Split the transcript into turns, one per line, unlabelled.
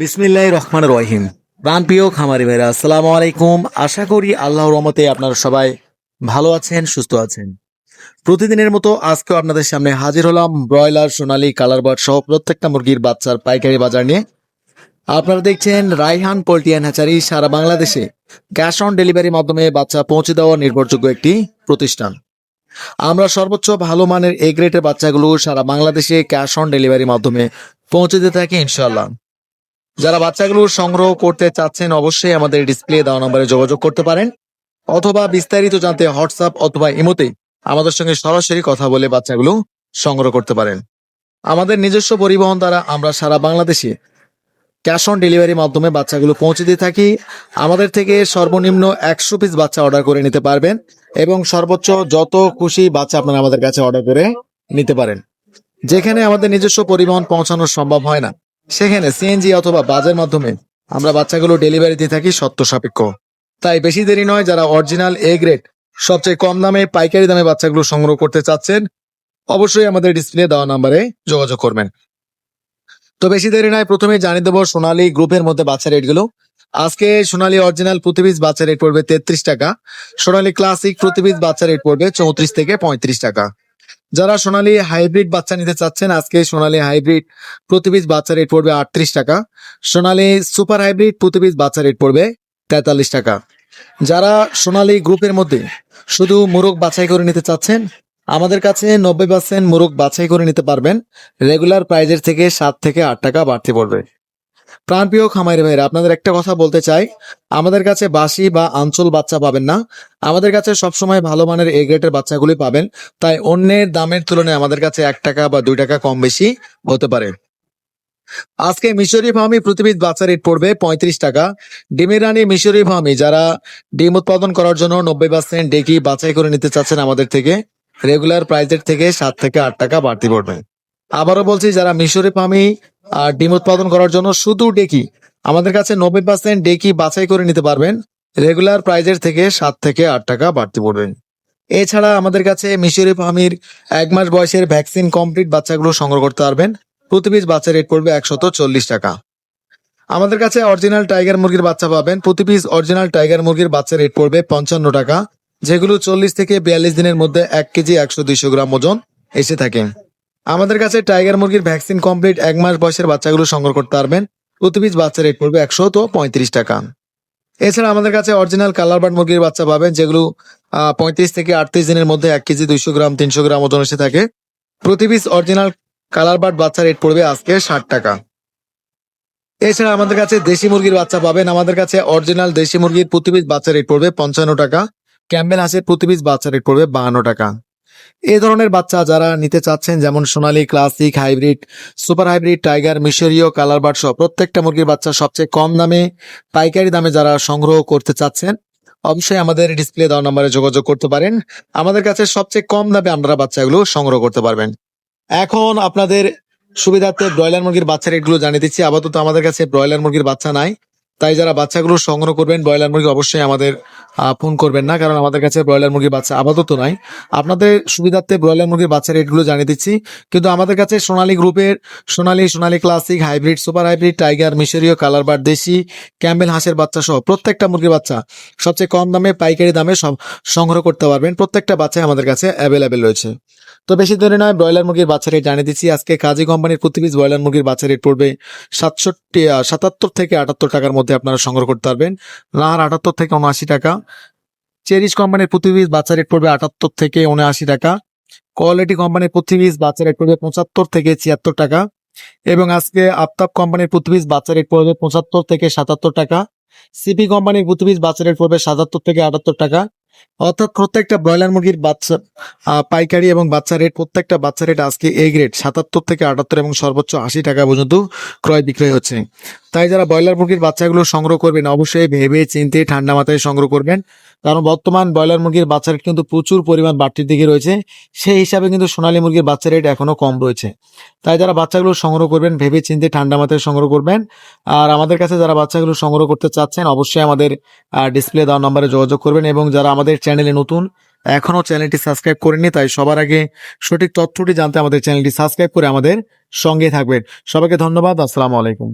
বিসমিল্লাহ রহমান রহিম। প্রাণপ্রিয় খামারি ভাইরা, আসসালামু আলাইকুম। আশা করি আল্লাহর রহমতে আপনারা সবাই ভালো আছেন, সুস্থ আছেন। প্রতিদিনের মতো আজকেও আপনাদের সামনে হাজির হলাম ব্রয়লার, সোনালী, কালার বার্ড সহ প্রত্যেকটা মুরগির বাচ্চার পাইকারি বাজার নিয়ে। আপনারা দেখছেন রাইহান পোল্ট্রিয়ান হ্যাচারি, সারা বাংলাদেশে ক্যাশ অন ডেলিভারির মাধ্যমে বাচ্চা পৌঁছে দেওয়া নির্ভরযোগ্য একটি প্রতিষ্ঠান। আমরা সর্বোচ্চ ভালো মানের এ গ্রেডের বাচ্চাগুলো সারা বাংলাদেশে ক্যাশ অন ডেলিভারির মাধ্যমে পৌঁছে দিতে থাকি ইনশাল্লাহ যারা বাচ্চাগুলো সংগ্রহ করতে চাচ্ছেন, অবশ্যই আমাদের ডিসপ্লে দেওয়া নম্বরে যোগাযোগ করতে পারেন। অথবা বিস্তারিত জানতে হোয়াটসঅ্যাপ অথবা ইমোতে আমাদের সঙ্গে সরাসরি কথা বলে বাচ্চাগুলো সংগ্রহ করতে পারেন। আমাদের নিজস্ব পরিবহন দ্বারা আমরা সারা বাংলাদেশে ক্যাশ অন ডেলিভারির মাধ্যমে বাচ্চাগুলো পৌঁছে দিয়ে থাকি। আমাদের থেকে সর্বনিম্ন একশো পিস বাচ্চা অর্ডার করে নিতে পারবেন এবং সর্বোচ্চ যত খুশি বাচ্চা আপনারা আমাদের কাছে অর্ডার করে নিতে পারেন। যেখানে আমাদের নিজস্ব পরিবহন পৌঁছানো সম্ভব হয় না। সেখানে সিএনজি অথবা বাজের মাধ্যমে আমরা বাচ্চাগুলো ডেলিভারি দিয়ে থাকি সত্য সাপেক্ষ। তাই বেশি দেরি নয় যারা অরিজিনাল এ গ্রেড, সবচেয়ে কম দামে, পাইকারি দামে বাচ্চাগুলো সংগ্রহ করতে চাচ্ছেন, অবশ্যই আমাদের ডিসপ্লে দেওয়া নাম্বারে যোগাযোগ করবেন। তো বেশি দেরি নয়, প্রথমে জানিয়ে দেবো সোনালী গ্রুপের মধ্যে বাচ্চা রেটগুলো। আজকে সোনালী অরিজিনাল প্রতি পিস বাচ্চা রেট পড়বে তেত্রিশ টাকা, সোনালী ক্লাসিক প্রতি পিস বাচ্চা রেট পড়বে চৌত্রিশ থেকে পঁয়ত্রিশ টাকা। যারা সোনালী হাইব্রিড বাচ্চা নিতে চাচ্ছেন, আজকে সোনালী হাইব্রিড প্রতি পিস বাচ্চা রেট পড়বে আটত্রিশ টাকা। সোনালী সুপার হাইব্রিড প্রতি পিস বাচ্চা রেট পড়বে তেতাল্লিশ টাকা। যারা সোনালী গ্রুপের মধ্যে শুধু মোরগ বাছাই করে নিতে চাচ্ছেন, আমাদের কাছে নব্বই পার্সেন্ট মোরগ বাছাই করে নিতে পারবেন। রেগুলার প্রাইজের থেকে সাত থেকে আট টাকা বাড়তি পড়বে। প্রাণপ্রিয় খামারি ভাইরা, আপনাদের একটা কথা বলতে চাই। আমাদের কাছে বাসি বা আঞ্চল বাচ্চা পাবেন না। আমাদের কাছে সবসময় ভালো মানের এ গ্রেডের বাচ্চাগুলি পাবেন। তাই অন্যের দামের তুলনায় আমাদের কাছে এক টাকা বা দুই টাকা কম বেশি হতে পারে। আজকে মিশরি ফার্মি প্রতিবিধ বাচ্চা রেট পড়বে পঁয়ত্রিশ টাকা। ডিমের রানী মিশরি ফার্মি, যারা ডিম উৎপাদন করার জন্য নব্বই পার্সেন্ট ডেকি বাছাই করে নিতে চাচ্ছেন আমাদের থেকে রেগুলার প্রাইজের থেকে সাত থেকে আট টাকা বাড়তি পড়বে। আবারও বলছি, যারা মিশরি ফার্মি আর ডিম উৎপাদন করার জন্য শুধু ডেকি, আমাদের কাছে নব্বই পার্সেন্ট ডেকি বাছাই করে নিতে পারবেন। রেগুলার প্রাইজের থেকে সাত থেকে আট টাকা বাড়তি পড়বে। এছাড়া আমাদের কাছে মিশরি ফার্মির এক মাস বয়সের ভ্যাকসিন কমপ্লিট বাচ্চাগুলো সংগ্রহ করতে পারবেন। প্রতি পিস বাচ্চা রেট পড়বে একশত চল্লিশ টাকা। আমাদের কাছে অরিজিনাল টাইগার মুরগির বাচ্চা পাবেন। প্রতি পিস অরিজিনাল টাইগার মুরগির বাচ্চা রেট পড়বে পঞ্চান্ন টাকা। যেগুলো চল্লিশ থেকে বিয়াল্লিশ দিনের মধ্যে এক কেজি একশো দুইশো গ্রাম ওজন এসে থাকে। আমাদের কাছে টাইগার মুরগির ভ্যাকসিন কমপ্লিট এক মাস বয়সের বাচ্চাগুলো সংগ্রহ করতে পারবেন। প্রতি পিস বাচ্চা রেট পড়বে একশো তো পঁয়ত্রিশ টাকা। এছাড়া আমাদের কাছে অরিজিনাল কালার বার্ড মুরগির বাচ্চা পাবেন, যেগুলো পঁয়ত্রিশ থেকে আটত্রিশ দিনের মধ্যে এক কেজি দুইশো গ্রাম, তিনশো গ্রাম ওজন এসে থাকে। প্রতি পিস অরিজিনাল কালার বার্ড বাচ্চা রেট পড়বে আজকে ষাট টাকা। এছাড়া আমাদের কাছে দেশি মুরগির বাচ্চা পাবেন, আমাদের কাছে অরিজিনাল দেশি মুরগির প্রতি পিস বাচ্চা রেট পড়বে পঞ্চান্ন টাকা। ক্যাম্বেল হাঁসের প্রতি পিস বাচ্চা রেট পড়বে বাহান্ন টাকা। এই ধরনের বাচ্চা যারা নিতে চাচ্ছেন, যেমন Sonali, classic, hybrid, super hybrid, tiger, মিশরীয় কালার বার্ড সহ প্রত্যেকটা মুরগির বাচ্চা সবচেয়ে কম দামে, পাইকারি দামে যারা সংগ্রহ করতে চাচ্ছেন, অবশ্যই আমাদের ডিসপ্লে দেওয়া নম্বরে যোগাযোগ করতে পারেন। আমাদের কাছে সবচেয়ে কম দামে আপনারা বাচ্চাগুলো সংগ্রহ করতে পারবেন। এখন আপনাদের সুবিধার্থে ব্রয়লার মুরগির বাচ্চা রেটগুলো জানিয়ে দিচ্ছি। আপাতত আমাদের কাছে ব্রয়লার মুরগির বাচ্চা নাই। তাই যারা বাচ্চাগুলো সংগ্রহ করবেন, ব্রয়লার মুরগি অবশ্যই আমাদের ফোন করবেন না, কারণ আমাদের কাছে ব্রয়লার মুরগির বাচ্চা আপাতত নাই। আপনাদের সুবিধার্থে ব্রয়লার মুরগির বাচ্চা রেটগুলো জানিয়ে দিচ্ছি। কিন্তু আমাদের কাছে সোনালী গ্রুপের, Sonali Sonali classic hybrid, super hybrid, tiger, মিশরীয় কালার বার দেশি, ক্যাম্বেল হাঁসের বাচ্চা সহ প্রত্যেকটা মুরগির বাচ্চা সবচেয়ে কম দামে, পাইকারি দামে সংগ্রহ করতে পারবেন। প্রত্যেকটা বাচ্চাই আমাদের কাছে অ্যাভেলেবেল রয়েছে। তো বেশি দেরি নয়, ব্রয়লার মুরগির বাচ্চা রেট জানিয়ে দিচ্ছি। আজকে কাজী কোম্পানির প্রতি ব্রয়লার মুরগির বাচ্চা রেট পড়বে সাতষট্টি সাতাত্তর থেকে আটাত্তর টাকার মধ্যে। আপনারা সংগ্রহ করতে পারবেন। লাহার আটাত্তর থেকে উনআশি টাকা। চেরিশ কোম্পানির প্রতি পিস বাচ্চা রেট পড়বে আটাত্তর থেকে উনআশি টাকা। কোয়ালিটি কোম্পানির প্রতি পিস বাচ্চা রেট পড়বে পঁচাত্তর থেকে ছিয়াত্তর টাকা। এবং আজকে আফতাব কোম্পানির প্রতি পিস বাচ্চা রেট পড়বে পঁচাত্তর থেকে সাতাত্তর টাকা। সিপি কোম্পানির প্রতি পিস বাচ্চা রেট পড়বে সাতাত্তর থেকে আটাত্তর টাকা। অর্থাৎ প্রত্যেকটা ব্রয়লার মুরগির বাচ্চা পাইকারি এবং বাচ্চা রেট প্রত্যেকটা বাচ্চা রেট আজকে এ গ্রেড সাতাত্তর থেকে আটাত্তর এবং সর্বোচ্চ আশি টাকা পর্যন্ত ক্রয় বিক্রয় হচ্ছে। তাই যারা ব্রয়লার মুরগির বাচ্চাগুলো সংগ্রহ করবেন, অবশ্যই ভেবে চিনতে ঠান্ডা মাথায় সংগ্রহ করবেন। কারণ বর্তমান ব্রয়লার মুরগির বাচ্চা রেট কিন্তু প্রচুর পরিমাণ বাড়তির দিকে রয়েছে। সেই হিসাবে কিন্তু সোনালী মুরগির বাচ্চা রেট এখনও কম রয়েছে। তাই যারা বাচ্চাগুলো সংগ্রহ করবেন ভেবে চিনতে ঠান্ডা মাথায় সংগ্রহ করবেন। আর আমাদের কাছে যারা বাচ্চাগুলো সংগ্রহ করতে চাচ্ছেন, অবশ্যই আমাদের ডিসপ্লে দেওয়া নম্বরে যোগাযোগ করবেন এবং যারা আমাদের চ্যানেলে নতুন, এখনও চ্যানেলটি সাবস্ক্রাইব করেনি তাই সবার আগে সঠিক তথ্যটি জানতে আমাদের চ্যানেলটি সাবস্ক্রাইব করে আমাদের সঙ্গে থাকবেন। সবাইকে ধন্যবাদ, আসসালামু আলাইকুম।